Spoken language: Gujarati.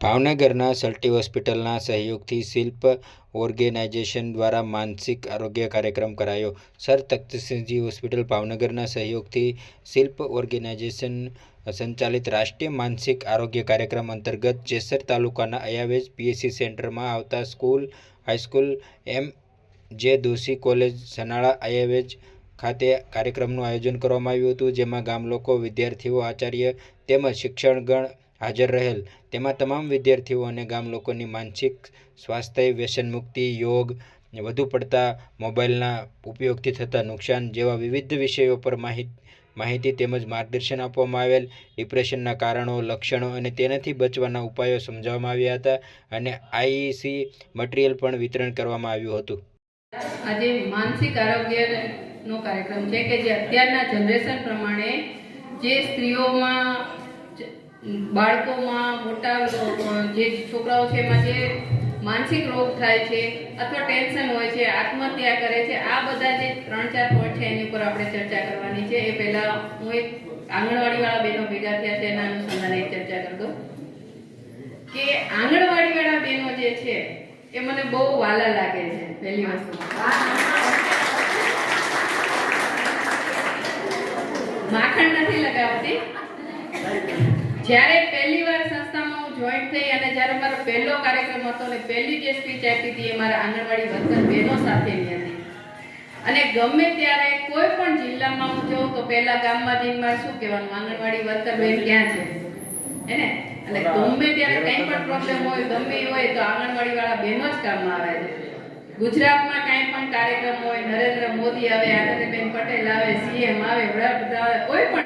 ભાવનગરના સલ્ટી હોસ્પિટલના સહયોગથી શિલ્પ ઓર્ગેનાઇઝેશન દ્વારા માનસિક આરોગ્ય કાર્યક્રમ કરાયો. સર તખ્તસિંહજી હોસ્પિટલ ભાવનગરના સહયોગથી શિલ્પ ઓર્ગેનાઇઝેશન સંચાલિત રાષ્ટ્રીય માનસિક આરોગ્ય કાર્યક્રમ અંતર્ગત જેસર તાલુકાના અયાવેજ પીએસસી સેન્ટરમાં આવતા સ્કૂલ, હાઈસ્કૂલ, એમ જે દોશી કોલેજ, સનાળા અયાવેજ ખાતે કાર્યક્રમનું આયોજન કરવામાં આવ્યું હતું, જેમાં ગામલોકો વિદ્યાર્થીઓ, આચાર્ય તેમજ શિક્ષણગણ હાજર રહેલ. તેમાં તમામ વિદ્યાર્થીઓ અને ગામ લોકોની માનસિક સ્વાસ્થ્ય વ્યસન મુક્તિ યોગ વધુ પડતા મોબાઈલના ઉપયોગથી થતા નુકસાન જેવા વિવિધ વિષયો પર માહિતી માહિતી તેમજ માર્ગદર્શન આપવામાં આવેલ. ડિપ્રેશનના કારણો, લક્ષણો અને તેનાથી બચવાના ઉપાયો સમજાવવામાં આવ્યા હતા અને આઈસી મટીરિયલ પણ વિતરણ કરવામાં આવ્યું હતું. આજે માનસિક આરોગ્યનો કાર્યક્રમ છે કે જે અત્યારના જનરેશન પ્રમાણે જે સ્ત્રીઓમાં બાળકોમાં મોટા જે છોકરાઓ છે એમાં જે માનસિક રોગ થાય છે અથવા ટેન્શન હોય છે, આત્મહત્યા કરે છે, આ બધા જે ત્રણ, ચાર પોઈન્ટ છે એની ઉપર આપણે ચર્ચા કરવાની છે. એ પહેલા હું એક આંગણવાડીવાળા બહેનો ભેગા થયા છે, એના અનુસંધાને ચર્ચા કરી દઉં. કે આંગણવાડીવાળા બહેનો જે છે, એ મને બહુ વાલા લાગે છે પહેલી વસ્તુ માખણ નથી લગાવતી. જ્યારે પહેલી વાર સંસ્થામાં હું જોઈન થઈ અને જ્યારે મારો પહેલો કાર્યક્રમ હતો અને પહેલી જે સ્પીચ આપી હતી એ મારા આંગણવાડી વર્કર બહેનો સાથેની હતી. અને ગમે ત્યારે કોઈ પણ જિલ્લામાં હું જઉં તો પહેલા ગામમાં જઈને મારે શું કહેવાનું? આંગણવાડી વર્કર બેન ક્યાં છે? હે ને? અને ગમે ત્યારે કંઈ પણ પ્રોબ્લેમ હોય ગમે હોય તો આંગણવાડી વાળા બહેનો જ કામમાં આવે છે. ગુજરાતમાં કાંઈ પણ કાર્યક્રમ હોય નરેન્દ્ર મોદી આવે આનંદીબેન પટેલ આવે સીએમ આવે વડાપ્રધાન આવે કોઈ પણ